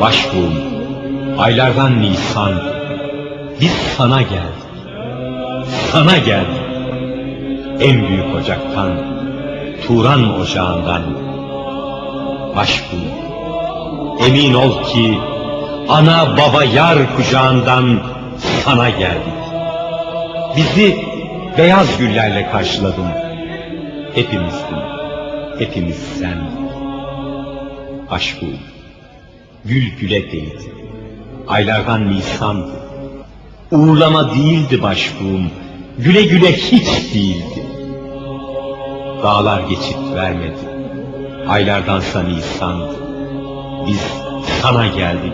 Başbuğum, aylardan Nisan, biz sana geldik. Sana geldik. En büyük ocaktan, Turan ocağından. Başbuğum, emin ol ki, ana baba yar kucağından sana geldik. Bizi beyaz güllerle karşıladın. Hepimizdin, hepimiz sendin. Başbuğum, gül güle değdi. Aylardan Nisan'dı. Uğurlama değildi başbuğum, güle güle hiç değildi. Dağlar geçit vermedi, aylardansa Nisan'dı. Biz sana geldik,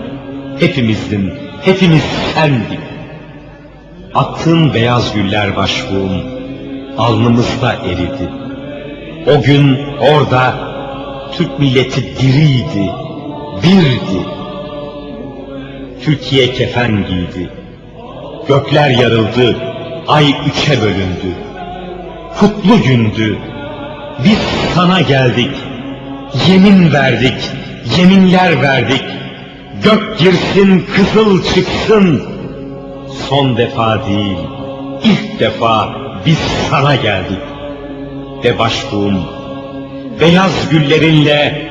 hepimizdin, hepimiz sendik. Attığın beyaz güller başbuğum, alnımızda eridi. O gün orada Türk milleti diriydi, birdi. Türkiye kefen giydi. Gökler yarıldı, ay üçe bölündü. Kutlu gündü. Biz sana geldik. Yemin verdik, yeminler verdik. Gök girsin, kızıl çıksın. Son defa değil, ilk defa biz sana geldik. De başbuğum, beyaz güllerinle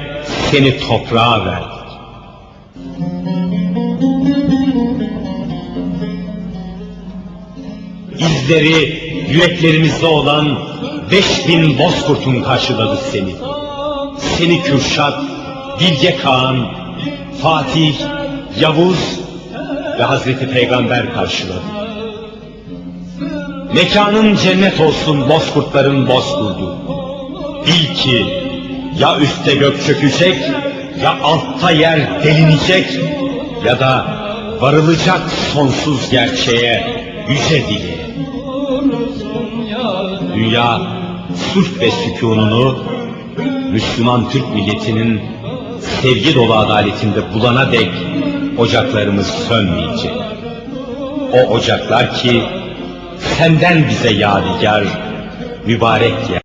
seni toprağa verdik. İzleri yüreklerimizde olan beş bin bozkurtun karşıladı seni. Seni Kürşat, Bilge Kağan, Fatih, Yavuz ve Hazreti Peygamber karşıladı. Mekanın cennet olsun bozkurtların bozkurdu. Bil ki ya üstte gök çökecek, ya altta yer delinecek, ya da varılacak sonsuz gerçeğe, yüce dili. Dünya sulh ve sükununu Müslüman Türk milletinin sevgi dolu adaletinde bulana dek ocaklarımız sönmeyecek. O ocaklar ki senden bize yadigar, mübarek yer.